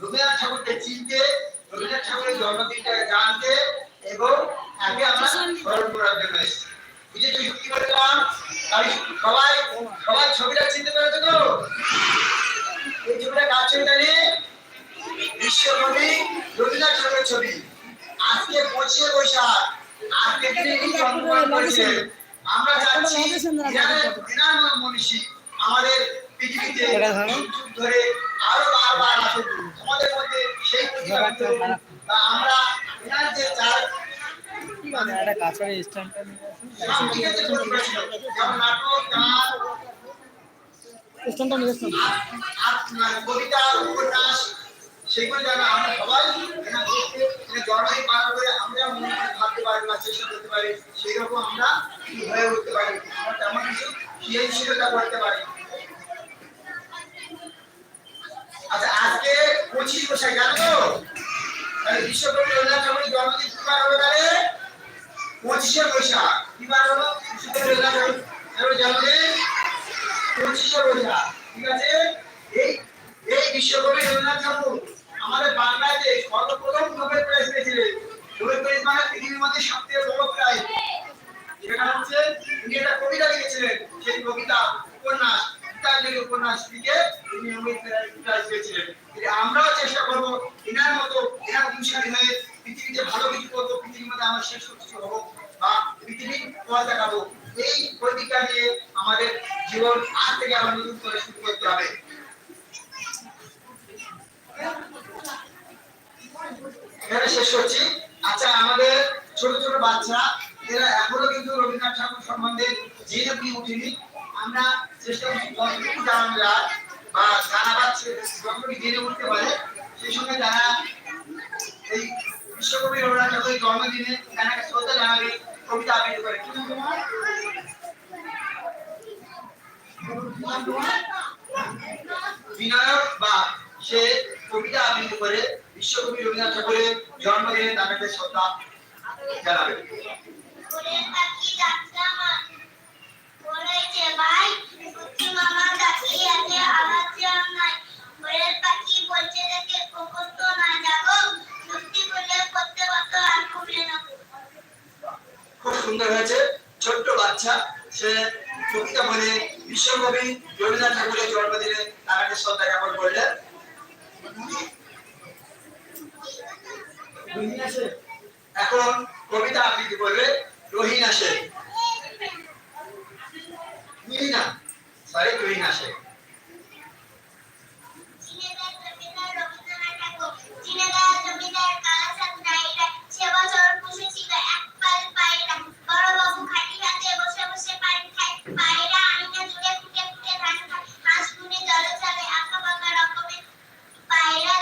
রবীন্দ্রনাথ ঠাকুরকে চিনতে রবীন্দ্রনাথ ঠাকুরের জন্মদিনটাকে জানতে এবং আগে আমরা স্মরণ করার জন্য এসেছি। বুঝেছ কি বললাম? তাই সবাই সবাই ছবিটা চিনতে পেরেছ তো? এই ছবিটা কার ছবি দাঁড়িয়ে বিশ্বকবি রবীন্দ্রনাথ ঠাকুরের ছবি। আজকে পঁচিশে বৈশাখ। আজকে তিনি জন্মগ্রহণ করেছিলেন? আমরা চাচ্ছি মনীষী। আমাদের ধরে। আরও বারবার মধ্যে সেই বা আমরা যে চার একটা কাছের স্ট্যান্ডটা স্ট্যান্ডটা নিয়ে কবিতা উপন্যাস সেগুলো যেন আমরা সবাই জন্মদিন পালন করে আমরা মনে ভাবতে পারি বা চেষ্টা করতে পারি সেই রকম আমরা হয়ে উঠতে পারি। আমরা তেমন কিছু সৃজনশীলতা করতে পারি। আচ্ছা আজকে পঁচিশ বৈশাখ জানো তো? তাহলে বিশ্বকবি রবীন্দ্রনাথ ঠাকুরের জন্মদিন কি বার হবে তাহলে? পঁচিশে বৈশাখ। কি বার হলো বিশ্বকবি রবীন্দ্রনাথ ঠাকুরের জন্মদিন? পঁচিশে বৈশাখ, ঠিক আছে? এই এই বিশ্বকবি রবীন্দ্রনাথ ঠাকুর আমাদের বাংলাতে সর্বপ্রথম নোবেল প্রাইজ পেয়েছিলেন। নোবেল প্রাইজ মানে পৃথিবীর মধ্যে সবথেকে বড় প্রাইজ। সেটা হচ্ছে তিনি একটা কবিতা লিখেছিলেন, সেই কবিতা, উপন্যাস। গীতাঞ্জলি উপন্যাস লিখে তিনি আমরাও চেষ্টা করব এনার মতো এনার অনুসারী হয়ে পৃথিবীতে ভালো কিছু করব, পৃথিবীর মধ্যে আমরা শ্রেষ্ঠ কিছু হব বা পৃথিবীর পথ দেখাবো। এই প্রতিজ্ঞা নিয়ে আমাদের জীবন আজ থেকে আবার নতুন করে শুরু করতে হবে। এখানে শেষ করছি। আচ্ছা আমাদের ছোট ছোট বাচ্চা এরা এখনও কিন্তু রবীন্দ্রনাথ ঠাকুর সম্বন্ধে কি উঠিনি। আমরা চেষ্টা করছি যতটুকু জানানো বা জানাবার যতটুকু জেনে উঠতে পারে, সেই সঙ্গে যারা এই বিশ্বকবি রবীন্দ্রনাথ ঠাকুরের জন্মদিনে তাকে শ্রদ্ধা জানাবে, কবিতা আবৃত্তি করে। কি বা সে কবিতা আবৃত্তি করে বিশ্বকবি রবীন্দ্রনাথ ঠাকুরের জন্মদিনে তাকে শ্রদ্ধা জানাবে। ভাই মামা তাকিয়ে আছে আমার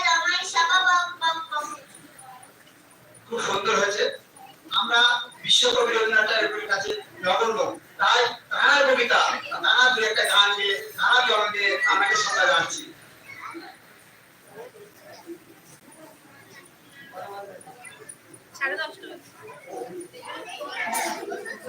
জমাই সবা বক বক বক খুব সুন্দর হয়েছে। আমরা বিশ্বকবি রবীন্দ্রনাথ ঠাকুরের কাছে নগণ্য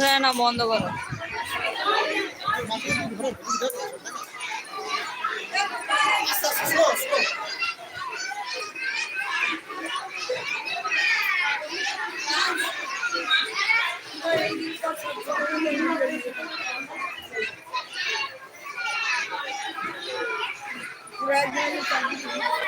হ্যাঁ না বন্ধ করো Congratulations.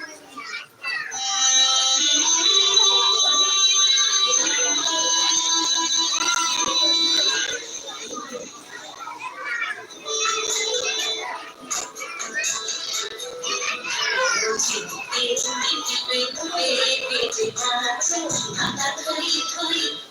Thank you.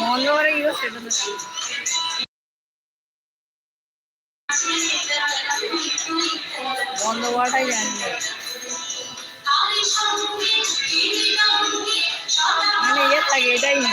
মঙ্গলবারে ইয়ে সেটা মঙ্গলবারটাই জানি মানে ইয়ে থাকে এটাই না।